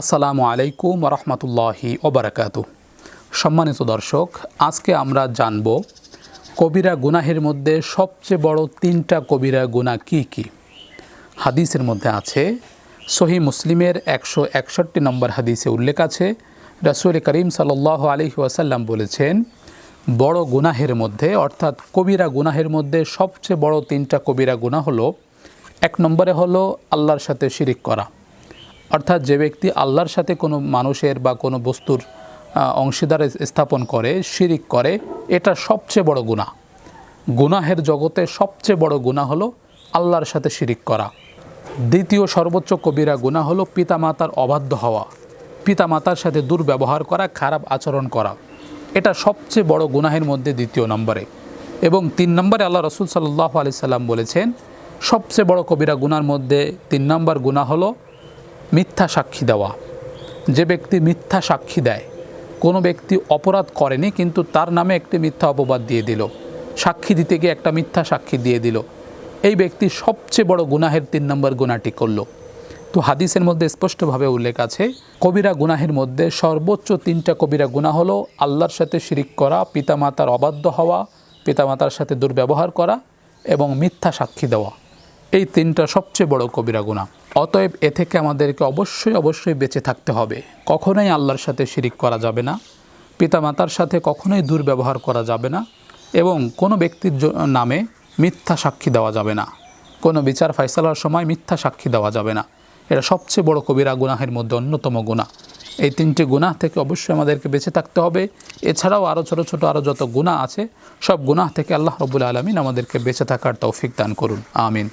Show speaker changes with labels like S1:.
S1: আসসালামু আলাইকুম রহমতুল্লাহি ওবরাকাত সম্মানিত দর্শক, আজকে আমরা জানব কবিরা গুনাহের মধ্যে সবচেয়ে বড় তিনটা কবিরা গুনাহ কি কি? হাদিসের মধ্যে আছে সহি মুসলিমের একশো একষট্টি নম্বর হাদিসে উল্লেখ আছে, রাসুল করিম সাল্লাহ আলহি ওয়াসাল্লাম বলেছেন, বড় গুনাহের মধ্যে, অর্থাৎ কবিরা গুনাহের মধ্যে সবচেয়ে বড় তিনটা কবিরা গুনাহ হলো, এক নম্বরে হলো আল্লাহর সাথে শিরিক করা। অর্থাৎ যে ব্যক্তি আল্লাহর সাথে কোনো মানুষের বা কোনো বস্তুর অংশীদার স্থাপন করে, শিরিক করে, এটা সবচেয়ে বড় গুণা গুনাহের জগতে সবচেয়ে বড় গুণা হলো আল্লাহর সাথে শিরিক করা। দ্বিতীয় সর্বোচ্চ কবিরা গুণা হলো পিতামাতার অবাধ্য হওয়া। পিতামাতার সাথে দুর্ব্যবহার করা, খারাপ আচরণ করা। এটা সবচেয়ে বড় গুনাহের মধ্যে দ্বিতীয় নম্বরে। এবং তিন নম্বরে আল্লাহ রসুল সাল্লাহ আলি সাল্লাম বলেছেন, সবচেয়ে বড় কবিরা গুনার মধ্যে তিন নম্বর গুণা হলো মিথ্যা সাক্ষী দেওয়া। যে ব্যক্তি মিথ্যা সাক্ষী দেয়, কোনো ব্যক্তি অপরাধ করেনি, কিন্তু তার নামে একটি মিথ্যা অপবাদ দিয়ে দিল। সাক্ষী দিতে গিয়ে একটা মিথ্যা সাক্ষী দিয়ে দিল। এই ব্যক্তি সবচেয়ে বড় গুনাহের তিন নম্বর গুণাটি করল। তো হাদিসের মধ্যে স্পষ্টভাবে উল্লেখ আছে, কবিরা গুনাহের মধ্যে সর্বোচ্চ তিনটা কবিরা গুনাহ হলো আল্লাহর সাথে শিরিক করা, পিতামাতার অবাধ্য হওয়া, পিতামাতার সাথে দুর্ব্যবহার করা এবং মিথ্যা সাক্ষী দেওয়া। এই তিনটা সবচেয়ে বড় কবিরা গুণা অতএব এ থেকে আমাদেরকে অবশ্যই অবশ্যই বেঁচে থাকতে হবে। কখনোই আল্লাহর সাথে শিরিক করা যাবে না। পিতামাতার সাথে কখনোই দুর্ব্যবহার করা যাবে না এবং কোনো ব্যক্তির নামে মিথ্যা সাক্ষী দেওয়া যাবে না। কোনো বিচার ফয়সালার সময় মিথ্যা সাক্ষী দেওয়া যাবে না। এটা সবচেয়ে বড় কবিরা গুনাহের মধ্যে অন্যতম গুণা এই তিনটি গুনাহ থেকে অবশ্যই আমাদেরকে বেঁচে থাকতে হবে। এছাড়াও আরও ছোটো ছোটো আরও যত গুনাহ আছে, সব গুনাহ থেকে আল্লাহ রবুল আলমিন আমাদেরকে বেঁচে থাকার তৌফিক দান করুন। আমিন।